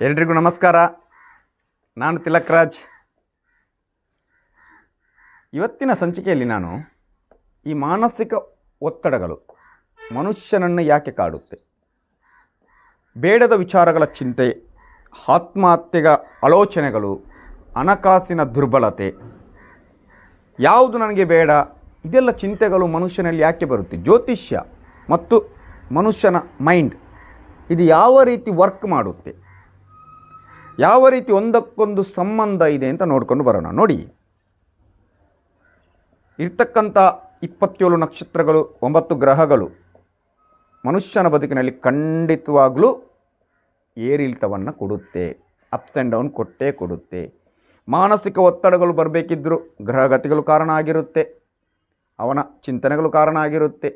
ಎಲ್ರಿಗೂ ನಮಸ್ಕಾರ. ನಾನು ತಿಲಕ್ ರಾಜ್. ಇವತ್ತಿನ ಸಂಚಿಕೆಯಲ್ಲಿ ನಾನು ಈ ಮಾನಸಿಕ ಒತ್ತಡಗಳು ಮನುಷ್ಯನನ್ನು ಯಾಕೆ ಕಾಡುತ್ತೆ? ಬೇಡದ ವಿಚಾರಗಳ ಚಿಂತೆ ಆತ್ಮಹತ್ಯೆಗ ಆಲೋಚನೆಗಳು, ಹಣಕಾಸಿನ ದುರ್ಬಲತೆ, ಯಾವುದು ನನಗೆ ಬೇಡ? ಇದೆಲ್ಲ ಚಿಂತೆಗಳು ಮನುಷ್ಯನಲ್ಲಿ ಯಾಕೆ ಬರುತ್ತೆ? ಜ್ಯೋತಿಷ್ಯ ಮತ್ತು ಮನುಷ್ಯನ ಮೈಂಡ್ ಇದು ಯಾವ ರೀತಿ ವರ್ಕ್ ಮಾಡುತ್ತೆ? ಯಾವ ರೀತಿ ಒಂದಕ್ಕೊಂದು ಸಂಬಂಧ ಇದೆ ಅಂತ ನೋಡ್ಕೊಂಡು ಬರೋಣ. ನೋಡಿ. ಇರ್ತಕ್ಕಂಥ ಇಪ್ಪತ್ತೇಳು ನಕ್ಷತ್ರಗಳು, ಒಂಬತ್ತು ಗ್ರಹಗಳು ಮನುಷ್ಯನ ಬದುಕಿನಲ್ಲಿ ಖಂಡಿತವಾಗಲೂ ಏರಿಳಿತವನ್ನು ಕೊಡುತ್ತೆ ಅಪ್ಸ್ ಆ್ಯಂಡ್ ಡೌನ್ ಕೊಟ್ಟೇ ಕೊಡುತ್ತೆ. ಮಾನಸಿಕ ಒತ್ತಡಗಳು ಬರಬೇಕಿದ್ದರೂ ಗ್ರಹಗತಿಗಳು ಕಾರಣ ಆಗಿರುತ್ತೆ, ಅವನ ಚಿಂತನೆಗಳು ಕಾರಣ ಆಗಿರುತ್ತೆ.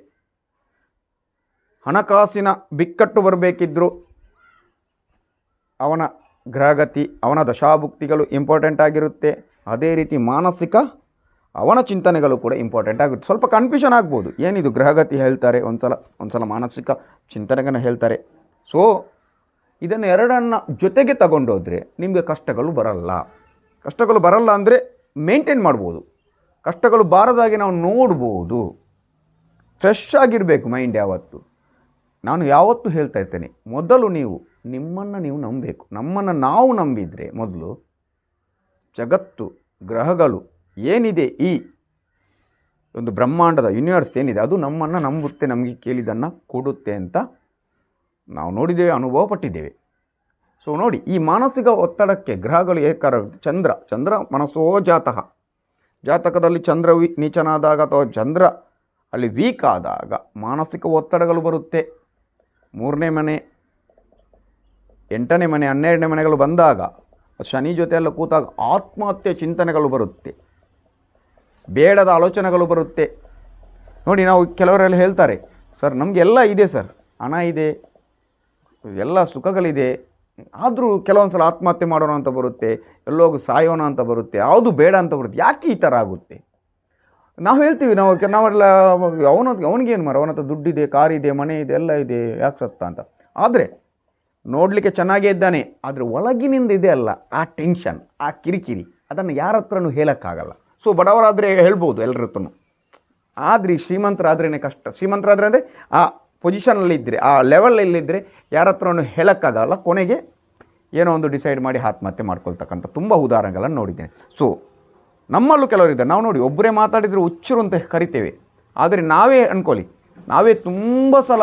ಹಣಕಾಸಿನ ಬಿಕ್ಕಟ್ಟು ಬರಬೇಕಿದ್ದರೂ ಅವನ ಗ್ರಹಗತಿ ಅವನ ದಶಾಭುಕ್ತಿಗಳು ಇಂಪಾರ್ಟೆಂಟ್ ಆಗಿರುತ್ತೆ. ಅದೇ ರೀತಿ ಮಾನಸಿಕ ಅವನ ಚಿಂತನೆಗಳು ಕೂಡ ಇಂಪಾರ್ಟೆಂಟ್ ಆಗುತ್ತೆ. ಸ್ವಲ್ಪ ಕನ್ಫ್ಯೂಷನ್ ಆಗ್ಬೋದು. ಏನಿದು ಗ್ರಹಗತಿ ಹೇಳ್ತಾರೆ? ಒಂದು ಸಲ ಒಂದು ಸಲ ಮಾನಸಿಕ ಚಿಂತನೆಗಳನ್ನು ಹೇಳ್ತಾರೆ. ಸೊ ಇದನ್ನು ಎರಡನ್ನು ಜೊತೆಗೆ ತಗೊಂಡೋದ್ರೆ ನಿಮಗೆ ಕಷ್ಟಗಳು ಬರಲ್ಲ. ಕಷ್ಟಗಳು ಬರಲ್ಲ ಅಂದರೆ ಮೇಂಟೈನ್ ಮಾಡ್ಬೋದು. ಕಷ್ಟಗಳು ಬಾರದಾಗೆ ನಾವು ನೋಡ್ಬೋದು. ಫ್ರೆಶ್ ಆಗಿರಬೇಕು ಮೈಂಡ್ ಯಾವತ್ತು. ನಾನು ಯಾವತ್ತೂ ಹೇಳ್ತಾ ಇರ್ತೇನೆ, ಮೊದಲು ನೀವು ನಿಮ್ಮನ್ನು ನೀವು ನಂಬಬೇಕು. ನಮ್ಮನ್ನು ನಾವು ನಂಬಿದರೆ ಮೊದಲು ಜಗತ್ತು, ಗ್ರಹಗಳು ಏನಿದೆ ಈ ಒಂದು ಬ್ರಹ್ಮಾಂಡದ ಯೂನಿವರ್ಸ್ ಏನಿದೆ ಅದು ನಮ್ಮನ್ನು ನಂಬುತ್ತೆ, ನಮಗೆ ಕೇಳಿದ್ದನ್ನು ಕೊಡುತ್ತೆ ಅಂತ ನಾವು ನೋಡಿದ್ದೇವೆ, ಅನುಭವ ಪಟ್ಟಿದ್ದೇವೆ. ಸೊ ನೋಡಿ, ಈ ಮಾನಸಿಕ ಒತ್ತಡಕ್ಕೆ ಗ್ರಹಗಳು ಏಕಾರ ಚಂದ್ರ ಚಂದ್ರ ಮನಸ್ಸೋ ಜಾತಃ. ಜಾತಕದಲ್ಲಿ ಚಂದ್ರ ವಿ, ನೀಚನಾದಾಗ ಅಥವಾ ಚಂದ್ರ ಅಲ್ಲಿ ವೀಕ್ ಆದಾಗ ಮಾನಸಿಕ ಒತ್ತಡಗಳು ಬರುತ್ತೆ. ಮೂರನೇ ಮನೆ ಎಂಟನೇ ಮನೆ, ಹನ್ನೆರಡನೇ ಮನೆಗಳು ಬಂದಾಗ, ಶನಿ ಜೊತೆಯೆಲ್ಲ ಕೂತಾಗ ಆತ್ಮಹತ್ಯೆ ಚಿಂತನೆಗಳು ಬರುತ್ತೆ. ಬೇಡದ ಆಲೋಚನೆಗಳು ಬರುತ್ತೆ. ನೋಡಿ ನಾವು ಕೆಲವರೆಲ್ಲ ಹೇಳ್ತಾರೆ, ಸರ್ ನಮಗೆಲ್ಲ ಇದೆ ಸರ್. ಹಣ ಇದೆ, ಎಲ್ಲ ಸುಖಗಳಿದೆ. ಆದರೂ ಕೆಲವೊಂದು ಸಲ ಆತ್ಮಹತ್ಯೆ ಮಾಡೋಣ ಅಂತ ಬರುತ್ತೆ, ಎಲ್ಲೋಗಿ ಸಾಯೋಣ ಅಂತ ಬರುತ್ತೆ ಯಾವುದು ಬೇಡ ಅಂತ ಬರುತ್ತೆ. ಯಾಕೆ ಈ ಥರ ಆಗುತ್ತೆ? ನಾವು ಹೇಳ್ತೀವಿ, ನಾವು ನಾವೆಲ್ಲ ಅವನ ಅವನಿಗೇನು ಮರ? ಅವನ ಹತ್ರ ದುಡ್ಡಿದೆ, ಕಾರಿದೆ, ಮನೆ ಇದೆ, ಎಲ್ಲ ಇದೆ, ಯಾಕೆ ಸತ್ತ ಅಂತ. ಆದರೆ ನೋಡಲಿಕ್ಕೆ ಚೆನ್ನಾಗೇ ಇದ್ದಾನೆ, ಆದರೆ ಒಳಗಿನಿಂದ ಇದೆ ಅಲ್ಲ, ಆ ಟೆನ್ಷನ್ ಆ ಕಿರಿಕಿರಿ. ಅದನ್ನು ಯಾರ ಹತ್ರನೂ ಹೇಳೋಕ್ಕಾಗಲ್ಲ. ಸೊ ಬಡವರಾದರೆ ಹೇಳ್ಬೋದು ಎಲ್ಲರ ಹತ್ರನೂ. ಆದರೆ ಶ್ರೀಮಂತರಾದ್ರೇ ಕಷ್ಟ. ಶ್ರೀಮಂತರಾದ್ರೆ ಅಂದರೆ ಆ ಪೊಸಿಷನಲ್ಲಿದ್ದರೆ ಆ ಲೆವೆಲಲ್ಲಿದ್ದರೆ ಯಾರ ಹತ್ರನೂ ಹೇಳೋಕ್ಕಾಗಲ್ಲ. ಕೊನೆಗೆ ಏನೋ ಒಂದು ಡಿಸೈಡ್ ಮಾಡಿ ಆತ್ಮಹತ್ಯೆ ಮಾಡ್ಕೊಳ್ತಕ್ಕಂಥ ತುಂಬ ಉದಾಹರಣೆಗಳನ್ನು ನೋಡಿದ್ದೇನೆ. ಸೊ ನಮ್ಮಲ್ಲೂ ಕೆಲವರಿದ್ದಾರೆ. ನಾವು ನೋಡಿ ಒಬ್ಬರೇ ಮಾತಾಡಿದರೆ ಹುಚ್ಚರು ಅಂತ ಕರಿತೇವೆ. ಆದರೆ ನಾವೇ ಅಂದ್ಕೊಳ್ಳಿ ನಾವೇ ತುಂಬ ಸಲ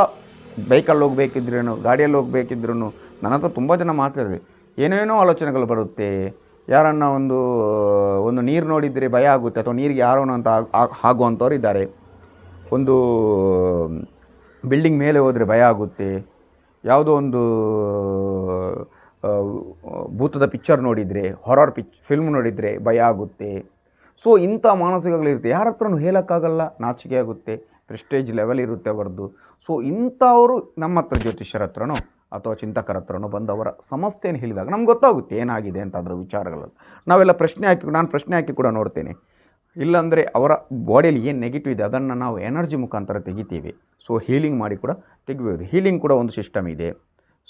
ಬೈಕಲ್ಲಿ ಹೋಗ್ಬೇಕಿದ್ರೇನು, ಗಾಡಿಯಲ್ಲಿ ಹೋಗ್ಬೇಕಿದ್ರೂ ನನ್ನ ಹತ್ರ ತುಂಬ ಜನ ಮಾತಾಡಿದ್ರೆ. ಏನೇನೋ ಆಲೋಚನೆಗಳು ಬರುತ್ತೆ. ಯಾರನ್ನ ಒಂದು ಒಂದು ನೀರು ನೋಡಿದರೆ ಭಯ ಆಗುತ್ತೆ, ಅಥವಾ ನೀರಿಗೆ ಯಾರೋನು ಅಂತ ಆಗ್- ಆಗ್- ಆಗುವಂಥವ್ರು ಇದ್ದಾರೆ. ಒಂದು ಬಿಲ್ಡಿಂಗ್ ಮೇಲೆ ಹೋದರೆ ಭಯ ಆಗುತ್ತೆ. ಯಾವುದೋ ಒಂದು ಭೂತದ ಪಿಕ್ಚರ್ ನೋಡಿದರೆ ಹೊರರ್ ಪಿಚ್ ಫಿಲ್ಮ್ ನೋಡಿದರೆ ಭಯ ಆಗುತ್ತೆ. ಸೊ ಇಂಥ ಮಾನಸಿಕಗಳಿರುತ್ತೆ. ಯಾರ ಹತ್ರನೂ ಹೇಳೋಕ್ಕಾಗಲ್ಲ, ನಾಚಿಕೆ ಆಗುತ್ತೆ. ಪ್ರೆಸ್ಟೇಜ್ ಲೆವೆಲ್ ಇರುತ್ತೆ ಅವರದ್ದು ಸೊ ಇಂಥವರು ನಮ್ಮ ಹತ್ರ ಜ್ಯೋತಿಷ್ಯರ ಹತ್ರನೋ ಅಥವಾ ಚಿಂತಕರ ಹತ್ರನೋ ಬಂದವರ ಸಮಸ್ಯೆಯನ್ನು ಹೇಳಿದಾಗ ನಮ್ಗೆ ಗೊತ್ತಾಗುತ್ತೆ ಏನಾಗಿದೆ ಅಂತ ಅದರ ವಿಚಾರಗಳಲ್ಲಿ. ನಾವೆಲ್ಲ ಪ್ರಶ್ನೆ ಹಾಕಿ, ನಾನು ಪ್ರಶ್ನೆ ಹಾಕಿ ಕೂಡ ನೋಡ್ತೇನೆ. ಇಲ್ಲಾಂದರೆ ಅವರ ಬಾಡಿಯಲ್ಲಿ ಏನು ನೆಗೆಟಿವ್ ಇದೆ, ಅದನ್ನು ನಾವು ಎನರ್ಜಿ ಮುಖಾಂತರ ತೆಗಿತೀವಿ. ಸೊ ಹೀಲಿಂಗ್ ಮಾಡಿ ಕೂಡ ತೆಗಿಬೋದು. ಹೀಲಿಂಗ್ ಕೂಡ ಒಂದು ಸಿಸ್ಟಮ್ ಇದೆ.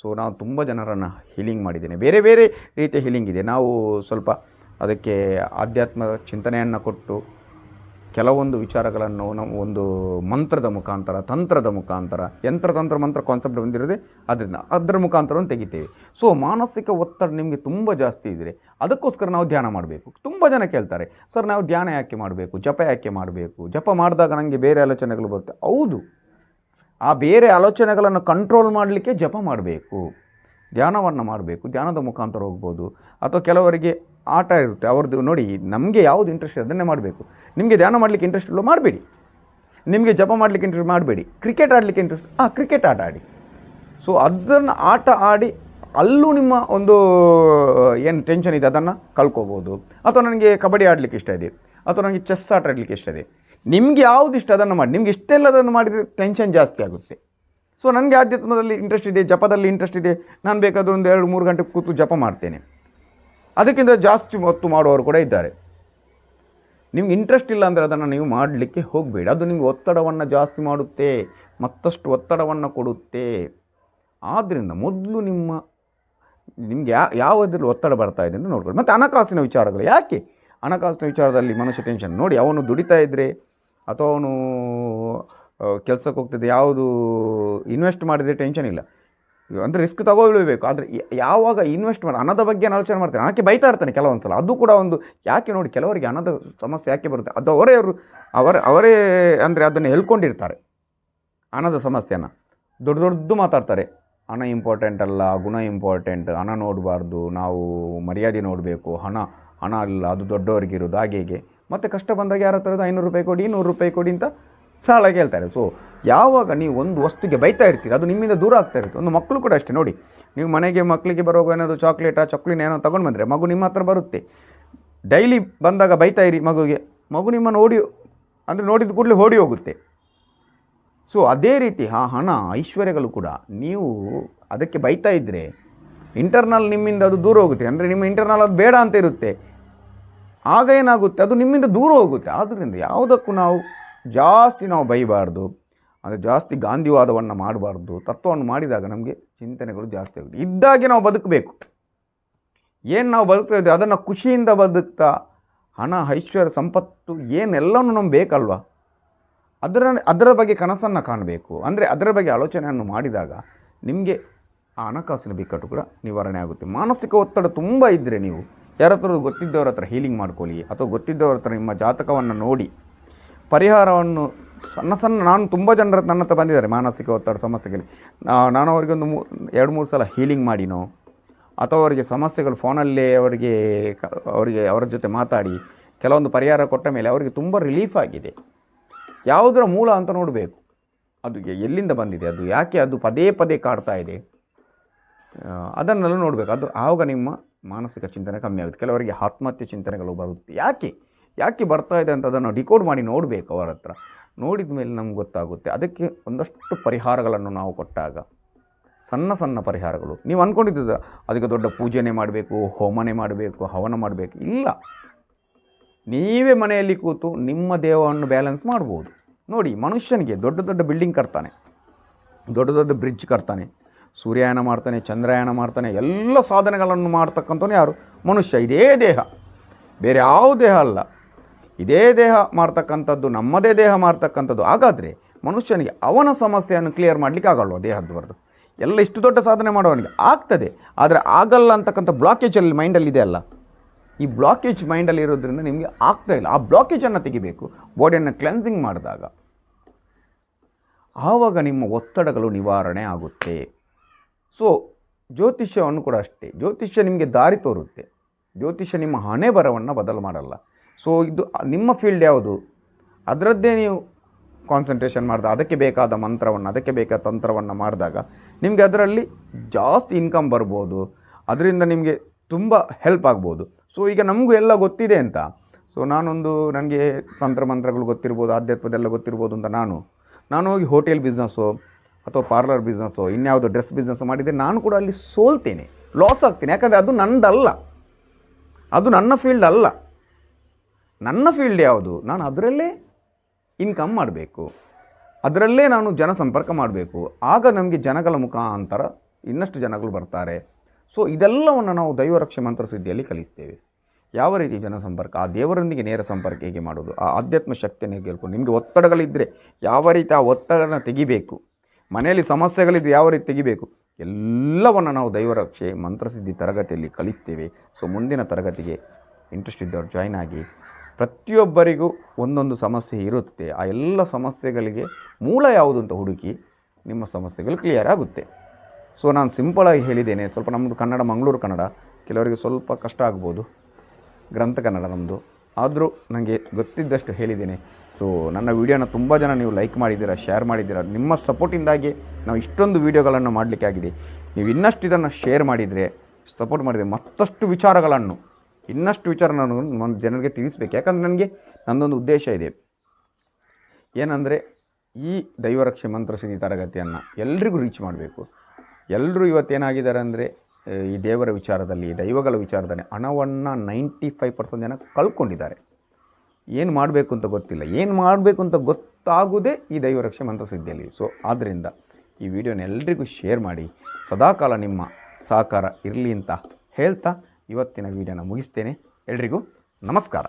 ಸೊ ನಾವು ತುಂಬ ಜನರನ್ನು ಹೀಲಿಂಗ್ ಮಾಡಿದ್ದೇನೆ. ಬೇರೆ ಬೇರೆ ರೀತಿಯ ಹೀಲಿಂಗ್ ಇದೆ. ನಾವು ಸ್ವಲ್ಪ ಅದಕ್ಕೆ ಆಧ್ಯಾತ್ಮದ ಚಿಂತನೆಯನ್ನು ಕೊಟ್ಟು ಕೆಲವೊಂದು ವಿಚಾರಗಳನ್ನು ನಾವು ಒಂದು ಮಂತ್ರದ ಮುಖಾಂತರ, ತಂತ್ರದ ಮುಖಾಂತರ, ಯಂತ್ರ, ತಂತ್ರ, ಮಂತ್ರ ಕಾನ್ಸೆಪ್ಟ್ ಬಂದಿರೋದೆ ಅದರಿಂದ, ಅದರ ಮುಖಾಂತರವನ್ನು ತೆಗಿತೇವೆ. ಸೊ ಮಾನಸಿಕ ಒತ್ತಡ ನಿಮಗೆ ತುಂಬ ಜಾಸ್ತಿ ಇದ್ದರೆ ಅದಕ್ಕೋಸ್ಕರ ನಾವು ಧ್ಯಾನ ಮಾಡಬೇಕು. ತುಂಬ ಜನ ಕೇಳ್ತಾರೆ, ಸರ್, ನಾವು ಧ್ಯಾನ ಯಾಕೆ ಮಾಡಬೇಕು? ಜಪ ಯಾಕೆ ಮಾಡಬೇಕು? ಜಪ ಮಾಡಿದಾಗ ನನಗೆ ಬೇರೆ ಆಲೋಚನೆಗಳು ಬರುತ್ತೆ. ಹೌದು. ಆ ಬೇರೆ ಆಲೋಚನೆಗಳನ್ನು ಕಂಟ್ರೋಲ್ ಮಾಡಲಿಕ್ಕೆ ಜಪ ಮಾಡಬೇಕು. ಧ್ಯಾನವನ್ನು ಮಾಡಬೇಕು. ಧ್ಯಾನದ ಮುಖಾಂತರ ಹೋಗ್ಬೋದು. ಅಥವಾ ಕೆಲವರಿಗೆ ಆಟ ಇರುತ್ತೆ. ಅವ್ರದ್ದು ನೋಡಿ, ನಮಗೆ ಯಾವುದು ಇಂಟ್ರೆಸ್ಟ್ ಅದನ್ನೇ ಮಾಡಬೇಕು. ನಿಮಗೆ ಧ್ಯಾನ ಮಾಡಲಿಕ್ಕೆ ಇಂಟ್ರೆಸ್ಟ್ ಇಲ್ಲ ಮಾಡಬೇಡಿ. ನಿಮಗೆ ಜಪ ಮಾಡಲಿಕ್ಕೆ ಇಂಟ್ರೆಸ್ಟ್ ಮಾಡಬೇಡಿ. ಕ್ರಿಕೆಟ್ ಆಡಲಿಕ್ಕೆ ಇಂಟ್ರೆಸ್ಟ್ ಹಾಂ ಕ್ರಿಕೆಟ್ ಆಟ ಆಡಿ. ಸೊ ಅದನ್ನು ಆಟ ಆಡಿ, ಅಲ್ಲೂ ನಿಮ್ಮ ಒಂದು, ಏನು ಟೆನ್ಷನ್ ಇದೆ, ಅದನ್ನು ಕಳ್ಕೊಬೋದು. ಅಥವಾ ನನಗೆ ಕಬಡ್ಡಿ ಆಡಲಿಕ್ಕೆ ಇಷ್ಟ ಇದೆ. ಅಥವಾ ನನಗೆ ಚೆಸ್ ಆಟ ಆಡಲಿಕ್ಕೆ ಇಷ್ಟ ಇದೆ. ನಿಮಗೆ ಯಾವುದು ಇಷ್ಟ, ಅದನ್ನು ಮಾಡಿ. ನಿಮ್ಗೆ ಇಷ್ಟೆಲ್ಲದನ್ನು ಮಾಡಿದರೆ ಟೆನ್ಷನ್ ಜಾಸ್ತಿ ಆಗುತ್ತೆ. ಸೊ ನನಗೆ ಆಧ್ಯಾತ್ಮದಲ್ಲಿ ಇಂಟ್ರೆಸ್ಟ್ ಇದೆ, ಜಪದಲ್ಲಿ ಇಂಟ್ರೆಸ್ಟ್ ಇದೆ. ನಾನು ಬೇಕಾದ್ರೆ ಒಂದು ಎರಡು ಮೂರು ಗಂಟೆ ಕೂತು ಜಪ ಮಾಡ್ತೇನೆ. ಅದಕ್ಕಿಂತ ಜಾಸ್ತಿ ಒತ್ತು ಮಾಡುವವರು ಕೂಡ ಇದ್ದಾರೆ. ನಿಮ್ಗೆ ಇಂಟ್ರೆಸ್ಟ್ ಇಲ್ಲ ಅಂದರೆ ಅದನ್ನು ನೀವು ಮಾಡಲಿಕ್ಕೆ ಹೋಗಬೇಡಿ. ಅದು ನಿಮಗೆ ಒತ್ತಡವನ್ನು ಜಾಸ್ತಿ ಮಾಡುತ್ತೆ, ಮತ್ತಷ್ಟು ಒತ್ತಡವನ್ನು ಕೊಡುತ್ತೆ. ಆದ್ದರಿಂದ ಮೊದಲು ನಿಮ್ಮ, ನಿಮ್ಗೆ ಯಾ, ಯಾವುದ್ರಲ್ಲಿ ಒತ್ತಡ ಬರ್ತಾ ಇದೆ ಅಂತ ನೋಡ್ಕೊಳ್ಳಿ. ಮತ್ತು ಹಣಕಾಸಿನ ವಿಚಾರಗಳು ಯಾಕೆ? ಹಣಕಾಸಿನ ವಿಚಾರದಲ್ಲಿ ಮನುಷ್ಯ ಟೆನ್ಷನ್ ನೋಡಿ, ಅವನು ದುಡಿತಾ ಇದ್ದರೆ ಅಥವಾ ಅವನು ಕೆಲಸಕ್ಕೆ ಹೋಗ್ತಿದ್ದೆ ಯಾವುದು ಇನ್ವೆಸ್ಟ್ ಮಾಡಿದರೆ ಟೆನ್ಷನ್ ಇಲ್ಲ. ಅಂದರೆ ರಿಸ್ಕ್ ತಗೊಳ್ಬೇಕು. ಆದರೆ ಯಾವಾಗ ಇನ್ವೆಸ್ಟ್ ಮಾಡಿ, ಹಣದ ಬಗ್ಗೆ ಆಲೋಚನೆ ಮಾಡ್ತಾರೆ? ಹಣಕ್ಕೆ ಬೈತಾ ಇರ್ತಾನೆ ಕೆಲವೊಂದು ಸಲ ಅದು ಕೂಡ ಒಂದು ಯಾಕೆ ನೋಡಿ ಕೆಲವರಿಗೆ ಹಣದ ಸಮಸ್ಯೆ ಯಾಕೆ ಬರುತ್ತೆ? ಅದು ಅವರೇ ಅವರು, ಅವರ, ಅವರೇ ಅಂದರೆ ಅದನ್ನು ಹೇಳ್ಕೊಂಡಿರ್ತಾರೆ. ಹಣದ ಸಮಸ್ಯೆನ. ದೊಡ್ಡ ದೊಡ್ಡದು ಮಾತಾಡ್ತಾರೆ. ಹಣ ಇಂಪಾರ್ಟೆಂಟ್ ಅಲ್ಲ, ಗುಣ ಇಂಪಾರ್ಟೆಂಟ್ ಹಣ ನೋಡಬಾರ್ದು, ನಾವು ಮರ್ಯಾದೆ ನೋಡಬೇಕು, ಹಣ ಹಣ ಅಲ್ಲ, ಅದು ದೊಡ್ಡವರಿಗಿರೋದು ಹಾಗೆ ಹೀಗೆ ಮತ್ತು ಕಷ್ಟ ಬಂದಾಗ ಯಾರ ಹತ್ರ ಐನೂರು ರೂಪಾಯಿ ಕೊಡಿ ನೂರು ರೂಪಾಯಿ ಕೊಡಿ ಅಂತ ಸಾಲ ಕೇಳ್ತಾರೆ ಸೊ ಯಾವಾಗ ನೀವು ಒಂದು ವಸ್ತುಗೆ ಬೈತಾ ಇರ್ತೀರಿ, ಅದು ನಿಮ್ಮಿಂದ ದೂರ ಆಗ್ತಾ ಇರುತ್ತೆ. ಒಂದು ಮಕ್ಕಳು ಕೂಡ ಅಷ್ಟೇ, ನೋಡಿ. ನೀವು ಮನೆಗೆ ಮಕ್ಕಳಿಗೆ ಬರೋಗ ಏನಾದರೂ ಚಾಕ್ಲೇಟಾ ಚಕ್ಲಿನ ಏನೋ ತೊಗೊಂಡು ಬಂದರೆ ಮಗು ನಿಮ್ಮ ಹತ್ರ ಬರುತ್ತೆ. ಡೈಲಿ ಬಂದಾಗ ಬೈತಾ ಇರಿ ಮಗುಗೆ. ಮಗು ನಿಮ್ಮನ್ನು ಓಡಿ ಅಂದರೆ ನೋಡಿದ ಕೂಡಲೇ ಓಡಿ ಹೋಗುತ್ತೆ. ಸೊ ಅದೇ ರೀತಿ ಆ ಹಣ, ಐಶ್ವರ್ಯಗಳು ಕೂಡ ನೀವು ಅದಕ್ಕೆ ಬೈತಾ ಇದ್ದರೆ ಇಂಟರ್ನಲ್ ನಿಮ್ಮಿಂದ ಅದು ದೂರ ಹೋಗುತ್ತೆ. ಅಂದರೆ ನಿಮ್ಮ ಇಂಟರ್ನಲ್ ಅದು ಬೇಡ ಅಂತ ಇರುತ್ತೆ. ಆಗ ಏನಾಗುತ್ತೆ? ಅದು ನಿಮ್ಮಿಂದ ದೂರ ಹೋಗುತ್ತೆ. ಆದ್ದರಿಂದ ಯಾವುದಕ್ಕೂ ನಾವು ಜಾಸ್ತಿ ನಾವು ಬೈಬಾರ್ದು, ಅಂದರೆ ಜಾಸ್ತಿ ಗಾಂಧಿವಾದವನ್ನು ಮಾಡಬಾರ್ದು, ತತ್ವವನ್ನು ಮಾಡಿದಾಗ ನಮಗೆ ಚಿಂತನೆಗಳು ಜಾಸ್ತಿ ಆಗುತ್ತೆ. ಇದ್ದಾಗೆ ನಾವು ಬದುಕಬೇಕು. ಏನು ನಾವು ಬದುಕ್ತಾ ಇದ್ದೀವಿ? ಅದನ್ನು ಖುಷಿಯಿಂದ ಬದುಕ್ತಾ, ಹಣ, ಐಶ್ವರ್ಯ, ಸಂಪತ್ತು ಏನೆಲ್ಲವೂ ನಮ್ಗೆ ಬೇಕಲ್ವಾ? ಅದರ ಅದರ ಬಗ್ಗೆ ಕನಸನ್ನು ಕಾಣಬೇಕು. ಅಂದರೆ ಅದರ ಬಗ್ಗೆ ಆಲೋಚನೆಯನ್ನು ಮಾಡಿದಾಗ ನಿಮಗೆ ಆ ಹಣಕಾಸಿನ ಬಿಕ್ಕಟ್ಟು ಕೂಡ ನಿವಾರಣೆ ಆಗುತ್ತೆ. ಮಾನಸಿಕ ಒತ್ತಡ ತುಂಬ ಇದ್ದರೆ ನೀವು ಯಾರ ಹತ್ರ ಗೊತ್ತಿದ್ದವ್ರ ಹತ್ರ ಹೀಲಿಂಗ್ ಮಾಡ್ಕೊಳ್ಳಿ, ಅಥವಾ ಗೊತ್ತಿದ್ದವ್ರ ಹತ್ರ ನಿಮ್ಮ ಜಾತಕವನ್ನು ನೋಡಿ ಪರಿಹಾರವನ್ನು ಸಣ್ಣ ಸಣ್ಣ ನಾನು ತುಂಬ ಜನರ ನನ್ನ ಹತ್ರ ಬಂದಿದ್ದಾರೆ ಮಾನಸಿಕ ಒತ್ತಡ ಸಮಸ್ಯೆಗಳಿಗೆ ನಾನು ಅವರಿಗೊಂದು ಮೂ, ಎರಡು ಮೂರು ಸಲ ಹೀಲಿಂಗ್ ಮಾಡಿನೋ, ಅಥವಾ ಅವರಿಗೆ ಸಮಸ್ಯೆಗಳು ಫೋನಲ್ಲೇ ಅವರಿಗೆ ಅವರಿಗೆ ಅವರ ಜೊತೆ ಮಾತಾಡಿ, ಕೆಲವೊಂದು ಪರಿಹಾರ ಕೊಟ್ಟ ಮೇಲೆ ಅವರಿಗೆ ತುಂಬ ರಿಲೀಫ್ ಆಗಿದೆ. ಯಾವುದರ ಮೂಲ ಅಂತ ನೋಡಬೇಕು. ಅದು ಎಲ್ಲಿಂದ ಬಂದಿದೆ, ಅದು ಯಾಕೆ ಅದು ಪದೇ ಪದೇ ಕಾಡ್ತಾ ಇದೆ. ಅದನ್ನೆಲ್ಲ ನೋಡಬೇಕು. ಅದು ಆವಾಗ ನಿಮ್ಮ ಮಾನಸಿಕ ಚಿಂತನೆ ಕಮ್ಮಿ ಆಗುತ್ತೆ. ಕೆಲವರಿಗೆ ಆತ್ಮಹತ್ಯೆ ಚಿಂತನೆಗಳು ಬರುತ್ತೆ. ಯಾಕೆ? ಯಾಕೆ ಬರ್ತಾ ಇದೆ ಅಂತ ಅದನ್ನು ಡಿಕೋಡ್ ಮಾಡಿ ನೋಡಬೇಕು ಅವರ ಹತ್ರ. ನೋಡಿದ ಮೇಲೆ ನಮ್ಗೆ ಗೊತ್ತಾಗುತ್ತೆ. ಅದಕ್ಕೆ ಒಂದಷ್ಟು ಪರಿಹಾರಗಳನ್ನು ನಾವು ಕೊಟ್ಟಾಗ ಸಣ್ಣ ಸಣ್ಣ ಪರಿಹಾರಗಳು. ನೀವು ಅಂದ್ಕೊಂಡಿದ್ದ ಅದಕ್ಕೆ ದೊಡ್ಡ ಪೂಜೆನೆ ಮಾಡಬೇಕು, ಹೋಮನೆ ಮಾಡಬೇಕು, ಹವನ ಮಾಡಬೇಕು. ಇಲ್ಲ. ನೀವೇ ಮನೆಯಲ್ಲಿ ಕೂತು ನಿಮ್ಮ ದೇಹವನ್ನು ಬ್ಯಾಲೆನ್ಸ್ ಮಾಡ್ಬೋದು. ನೋಡಿ, ಮನುಷ್ಯನಿಗೆ ದೊಡ್ಡ ದೊಡ್ಡ ಬಿಲ್ಡಿಂಗ್ ಕಟ್ತಾನೆ. ದೊಡ್ಡ ದೊಡ್ಡ ಬ್ರಿಡ್ಜ್ ಕಟ್ತಾನೆ. ಸೂರ್ಯಾಯನ ಮಾಡ್ತಾನೆ, ಚಂದ್ರಯಾನ ಮಾಡ್ತಾನೆ, ಎಲ್ಲ ಸಾಧನೆಗಳನ್ನು ಮಾಡ್ತಕ್ಕಂಥವ್ನು ಯಾರು? ಮನುಷ್ಯ. ಇದೇ ದೇಹ. ಬೇರೆ ಯಾವ ದೇಹ ಅಲ್ಲ. ಇದೇ ದೇಹ ಮಾಡ್ತಕ್ಕಂಥದ್ದು ನಮ್ಮದೇ ದೇಹ ಮಾಡ್ತಕ್ಕಂಥದ್ದು ಹಾಗಾದರೆ ಮನುಷ್ಯನಿಗೆ ಅವನ ಸಮಸ್ಯೆಯನ್ನು ಕ್ಲಿಯರ್ ಮಾಡಲಿಕ್ಕೆ ಆಗಲ್ವ ದೇಹದ್ವರ್ದು ಎಲ್ಲ ಇಷ್ಟು ದೊಡ್ಡ ಸಾಧನೆ ಮಾಡೋವನಿಗೆ ಆಗ್ತದೆ. ಆದರೆ ಆಗಲ್ಲ ಅಂತಕ್ಕಂಥ ಬ್ಲಾಕೇಜಲ್ಲಿ ಮೈಂಡಲ್ಲಿ ಇದೆ ಅಲ್ಲ? ಈ ಬ್ಲಾಕೇಜ್ ಮೈಂಡಲ್ಲಿ ಇರೋದ್ರಿಂದ ನಿಮಗೆ ಆಗ್ತಾ ಇಲ್ಲ. ಆ ಬ್ಲಾಕೇಜನ್ನು ತೆಗಿಬೇಕು. ಬಾಡಿಯನ್ನು ಕ್ಲೆನ್ಸಿಂಗ್ ಮಾಡಿದಾಗ. ಆವಾಗ ನಿಮ್ಮ ಒತ್ತಡಗಳು ನಿವಾರಣೆ ಆಗುತ್ತೆ. ಸೊ ಜ್ಯೋತಿಷ್ಯವನ್ನು ಕೂಡ ಅಷ್ಟೇ. ಜ್ಯೋತಿಷ್ಯ ನಿಮಗೆ ದಾರಿ ತೋರುತ್ತೆ. ಜ್ಯೋತಿಷ್ಯ ನಿಮ್ಮ ಹಣೆ ಬರವನ್ನು ಬದಲು ಮಾಡಲ್ಲ. ಸೊ ಇದು ನಿಮ್ಮ ಫೀಲ್ಡ್ ಯಾವುದು? ಅದರದ್ದೇ ನೀವು ಕಾನ್ಸಂಟ್ರೇಷನ್ ಮಾಡಿದ, ಅದಕ್ಕೆ ಬೇಕಾದ ಮಂತ್ರವನ್ನು, ಅದಕ್ಕೆ ಬೇಕಾದ ತಂತ್ರವನ್ನು ಮಾಡಿದಾಗ ನಿಮಗೆ ಅದರಲ್ಲಿ ಜಾಸ್ತಿ ಇನ್ಕಮ್ ಬರ್ಬೋದು. ಅದರಿಂದ ನಿಮಗೆ ತುಂಬ ಹೆಲ್ಪ್ ಆಗ್ಬೋದು. ಸೊ ಈಗ ನಮಗೂ ಎಲ್ಲ ಗೊತ್ತಿದೆ ಅಂತ. ಸೊ ನಾನೊಂದು ನನಗೆ ತಂತ್ರ ಮಂತ್ರಗಳು ಗೊತ್ತಿರ್ಬೋದು, ಆಧ್ಯಾತ್ಮದೆಲ್ಲ ಗೊತ್ತಿರ್ಬೋದು ಅಂತ ನಾನು. ನಾನು ಹೋಗಿ ಹೋಟೆಲ್ ಬಿಸ್ನೆಸ್ಸು ಅಥವಾ ಪಾರ್ಲರ್ ಬಿಸ್ನೆಸ್ಸು ಇನ್ಯಾವುದೋ ಡ್ರೆಸ್ ಬಿಸ್ನೆಸ್ ಮಾಡಿದರೆ ನಾನು ಕೂಡ ಅಲ್ಲಿ ಸೋಲ್ತೇನೆ. ಲಾಸ್ ಆಗ್ತೀನಿ. ಯಾಕಂದರೆ ಅದು ನನ್ನದಲ್ಲ ಅದು ನನ್ನ ಫೀಲ್ಡ್ ಅಲ್ಲ. ನನ್ನ ಫೀಲ್ಡ್ ಯಾವುದು? ನಾನು ಅದರಲ್ಲೇ ಇನ್ಕಮ್ ಮಾಡಬೇಕು. ಅದರಲ್ಲೇ ನಾನು ಜನ ಸಂಪರ್ಕ ಮಾಡಬೇಕು. ಆಗ ನಮಗೆ ಜನಗಳ ಮುಖಾಂತರ ಇನ್ನಷ್ಟು ಜನಗಳು ಬರ್ತಾರೆ. ಸೊ ಇದೆಲ್ಲವನ್ನು ನಾವು ದೈವರಕ್ಷೆ ಮಂತ್ರ ಸಿದ್ಧಿಯಲ್ಲಿ ಕಲಿಸ್ತೇವೆ. ಯಾವ ರೀತಿ ಜನಸಂಪರ್ಕ? ಆ ದೇವರೊಂದಿಗೆ ನೇರ ಸಂಪರ್ಕ ಹೇಗೆ ಮಾಡೋದು? ಆ ಆಧ್ಯಾತ್ಮ ಶಕ್ತಿಯನ್ನು ಹೇಗೆ ಹೇಳ್ಕೊಂಡು ನಿಮಗೆ ಒತ್ತಡಗಳಿದ್ದರೆ ಯಾವ ರೀತಿ ಆ ಒತ್ತಡನ ತೆಗಿಬೇಕು? ಮನೆಯಲ್ಲಿ ಸಮಸ್ಯೆಗಳಿದ್ದು ಯಾವ ರೀತಿ ತೆಗಿಬೇಕು? ಎಲ್ಲವನ್ನು ನಾವು ದೈವರಕ್ಷೆ ಮಂತ್ರಸಿದ್ಧಿ ತರಗತಿಯಲ್ಲಿ ಕಲಿಸ್ತೇವೆ. ಸೊ ಮುಂದಿನ ತರಗತಿಗೆ ಇಂಟ್ರೆಸ್ಟ್ ಇದ್ದವರು ಜಾಯ್ನ್ ಆಗಿ. ಪ್ರತಿಯೊಬ್ಬರಿಗೂ ಒಂದೊಂದು ಸಮಸ್ಯೆ ಇರುತ್ತೆ. ಆ ಎಲ್ಲ ಸಮಸ್ಯೆಗಳಿಗೆ ಮೂಲ ಯಾವುದು ಅಂತ ಹುಡುಕಿ ನಿಮ್ಮ ಸಮಸ್ಯೆಗಳು ಕ್ಲಿಯರ್ ಆಗುತ್ತೆ. ಸೊ ನಾನು ಸಿಂಪಲಾಗಿ ಹೇಳಿದ್ದೇನೆ. ಸ್ವಲ್ಪ ನಮ್ಮದು ಕನ್ನಡ, ಮಂಗಳೂರು ಕನ್ನಡ, ಕೆಲವರಿಗೆ ಸ್ವಲ್ಪ ಕಷ್ಟ ಆಗ್ಬೋದು. ಗ್ರಂಥ ಕನ್ನಡ ನಮ್ಮದು ಆದರೂ ನನಗೆ ಗೊತ್ತಿದ್ದಷ್ಟು ಹೇಳಿದ್ದೇನೆ. ಸೊ ನನ್ನ ವೀಡಿಯೋನ ತುಂಬ ಜನ ನೀವು ಲೈಕ್ ಮಾಡಿದ್ದೀರಾ ಶೇರ್ ಮಾಡಿದ್ದೀರಾ, ನಿಮ್ಮ ಸಪೋರ್ಟಿಂದಾಗಿ ನಾವು ಇಷ್ಟೊಂದು ವೀಡಿಯೋಗಳನ್ನು ಮಾಡಲಿಕ್ಕೆ ಆಗಿದೆ ನೀವು ಇನ್ನಷ್ಟು ಇದನ್ನು ಶೇರ್ ಮಾಡಿದರೆ ಸಪೋರ್ಟ್ ಮಾಡಿದರೆ ಮತ್ತಷ್ಟು ವಿಚಾರಗಳನ್ನು ಇನ್ನಷ್ಟು ವಿಚಾರ ನಾನು ಒಂದು ಜನರಿಗೆ ತಿಳಿಸ್ಬೇಕು. ಯಾಕಂದರೆ ನನಗೆ ನನ್ನೊಂದು ಉದ್ದೇಶ ಇದೆ. ಏನಂದರೆ ಈ ದೈವರಕ್ಷೆ ಮಂತ್ರಸಿದ್ಧಿ ತರಗತಿಯನ್ನು ಎಲ್ರಿಗೂ ರೀಚ್ ಮಾಡಬೇಕು. ಎಲ್ಲರೂ ಇವತ್ತೇನಾಗಿದ್ದಾರೆ ಅಂದರೆ ಈ ದೇವರ ವಿಚಾರದಲ್ಲಿ ದೈವಗಳ ವಿಚಾರದಲ್ಲಿ ಹಣವನ್ನು ನೈಂಟಿ ಫೈವ್ ಪರ್ಸೆಂಟ್ ಜನ ಕಳ್ಕೊಂಡಿದ್ದಾರೆ. ಏನು ಮಾಡಬೇಕು ಅಂತ ಗೊತ್ತಿಲ್ಲ. ಏನು ಮಾಡಬೇಕು ಅಂತ ಗೊತ್ತಾಗೋದೇ ಈ ದೈವರಕ್ಷೆ ಮಂತ್ರಸಿದ್ಧಿಯಲ್ಲಿ. ಸೊ ಆದ್ದರಿಂದ ಈ ವಿಡಿಯೋನ ಎಲ್ರಿಗೂ ಶೇರ್ ಮಾಡಿ. ಸದಾಕಾಲ ನಿಮ್ಮ ಸಹಕಾರ ಇರಲಿ ಅಂತ ಹೇಳ್ತಾ ಇವತ್ತಿನ ವಿಡಿಯೋನ ಮುಗಿಸ್ತೇನೆ. ಎಲ್ರಿಗೂ ನಮಸ್ಕಾರ.